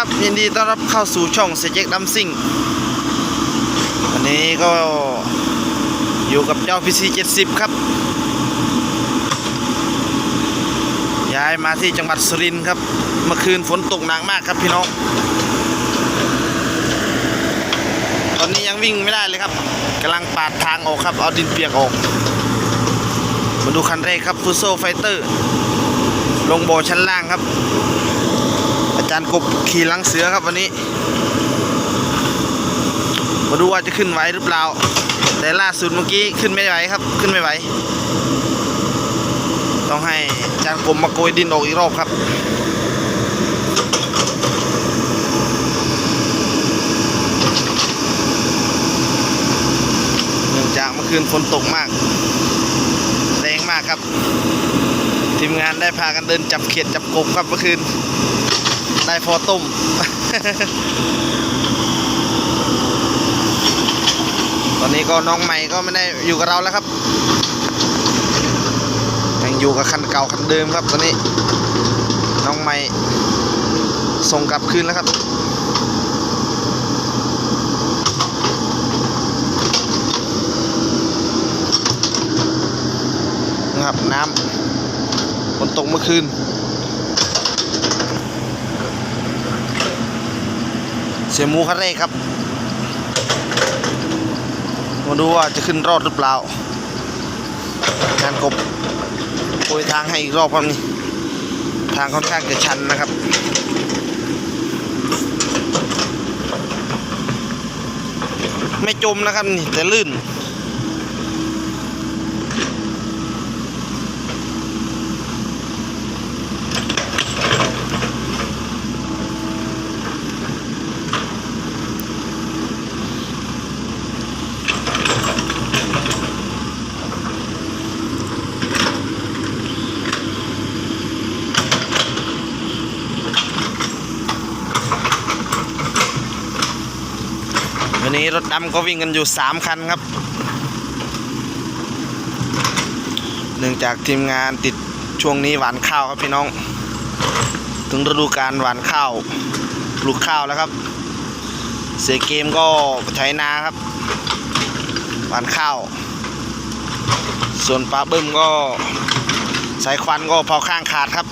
ครับยินดีต้อนรับเข้าสู่ช่องเซเจ็กดัมซิงวันนี้ก็อยู่กับเจ้า PC 70ครับ ย้ายมาที่จังหวัดสุรินทร์ครับ เมื่อคืนฝนตกหนักมากครับพี่น้อง ตอนนี้ยังวิ่งไม่ได้เลยครับกำลังปาดทางออกครับ เอาดินเปียกออก มาดูคันแรกครับฟูโซไฟเตอร์ ลงบ่อชั้นล่างครับ จารกบขี่ลังเสือครับวันนี้ มาดูว่าจะขึ้นไหวหรือเปล่า แต่ล่าสุดเมื่อกี้ขึ้นไม่ไหวครับ ขึ้นไม่ไหว ต้องให้อาจารย์กบมาโกยดินออกอีกรอบครับเนื่องจากเมื่อคืนฝนตกมาก แรงมากครับ ทีมงานได้พากันเดินจับเขียดจับกบครับเมื่อคืน ได้พอตุ้มตอนนี้ก็น้องใหม่ก็ไม่ได้อยู่กับเราแล้วครับยังอยู่กับคันเก่าคันเดิมครับตอนนี้ น้องใหม่ส่งกลับคืนแล้วครับนะครับน้ำฝนตกเมื่อคืน เสียหมูคันเร่ครับ มาดูว่าจะขึ้นรอดหรือเปล่า งานกบโปยทางให้อีกรอบครับนี่ ทางค่อนข้างจะชันนะครับไม่จมนะครับนี่แต่ลื่น นี้รถดำก็วิ่งกันอยู่ 3 คันครับ เนื่องจากทีมงานติดช่วงนี้หวานข้าวครับพี่น้อง ถึงฤดูการหวานข้าวปลูกข้าวแล้วครับ เสียเกมก็ไถนาครับ หวานข้าว ส่วนปลาบึ้มก็สายควันก็เผาข้างขาดครับ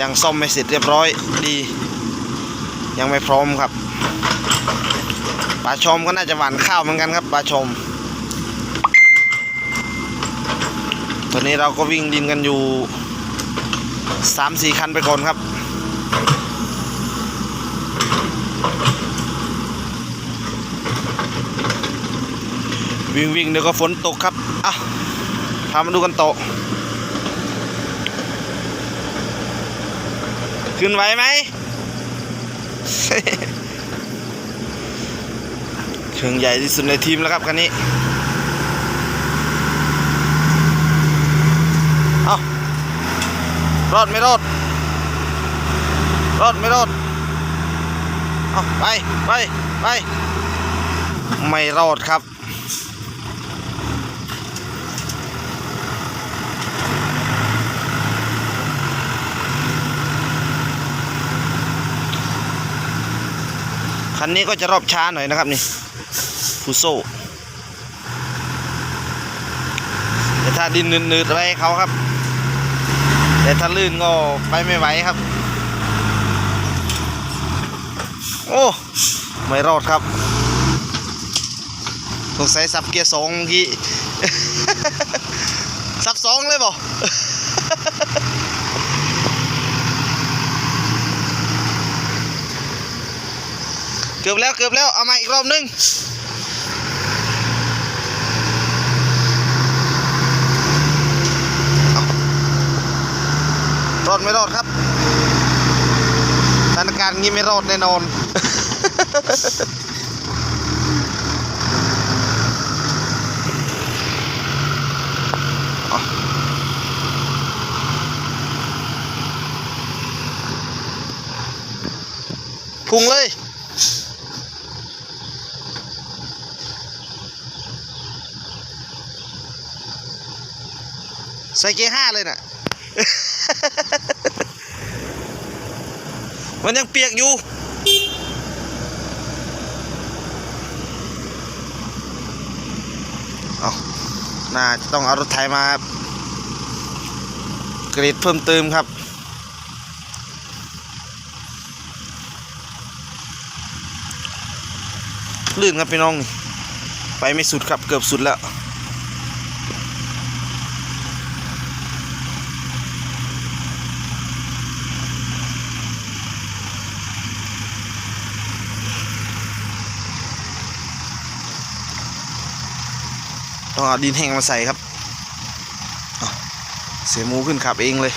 ยังซ่อมไม่เสร็จเรียบร้อยดี ยังไม่พร้อมครับ ปลาชมก็น่าจะหวานข้าวเหมือนกันครับปลาชม ตอนนี้เราก็วิ่งดินกันอยู่สามสี่คันไปก่อนครับ วิ่งวิ่งเดี๋ยวก็ฝนตกครับ อะ พามาดูกันโตขึ้นไหวไหม เครื่องใหญ่ที่สุดในทีมแล้วครับคันนี้ เอารอดไม่รอด รอดไม่รอด เอาไปไปไป ไม่รอดครับ คันนี้ก็จะรอบช้าหน่อยนะครับนี่ฟูโซแต่ถ้าดินนืดๆอะไรเขาครับ แต่ถ้าลื่นก็ไปไม่ไหวครับ โอ้ไม่รอดครับสงสัยสับเกียร์สองเมื่อกี้ สับสองเลยบ่เกื กือบแล้วเกือบแล้วเอามาอีกรอบนึงรอดไม่รอดครับสถานการณ์งี้ไม่รอดแน่นอนเอาพุ่งเลย ใส่เกียร์ห้าเลยน่ะ มันยังเปียกอยู่ เอาน่าจะต้องเอารถไถมากรีดเพิ่มเติมครับลื่นครับพี่น้อง ไปไม่สุดครับเกือบสุดแล้ว ต้องเอาดินแห้งมาใส่ครับ เสียหมูขึ้นขับเองเลย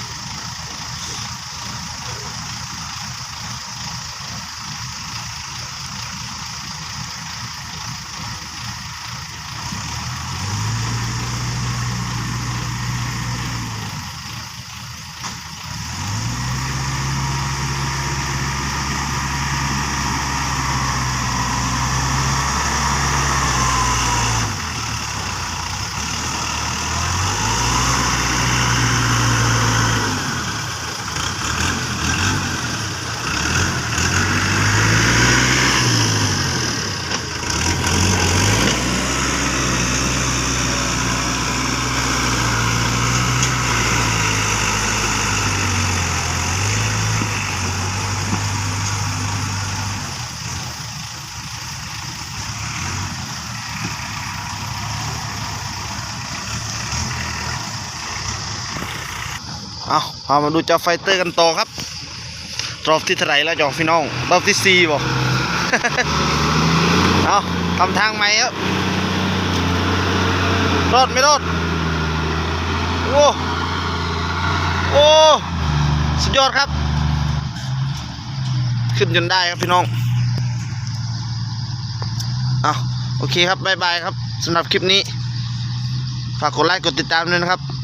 เอาพามาดูเจ้าไฟเตอร์กันต่อครับ รอบที่เท่าไร่แล้วจองพี่น้อง รอบที่สี่บ่เอาทำทางใหม่ครับ รอดไม่รอด โอ้โอ้สุดยอดครับ ขึ้นจนได้ครับพี่น้องเอาโอเคครับบายบายครับสำหรับคลิปนี้ ฝากกดไลค์กดติดตามด้วยนะครับ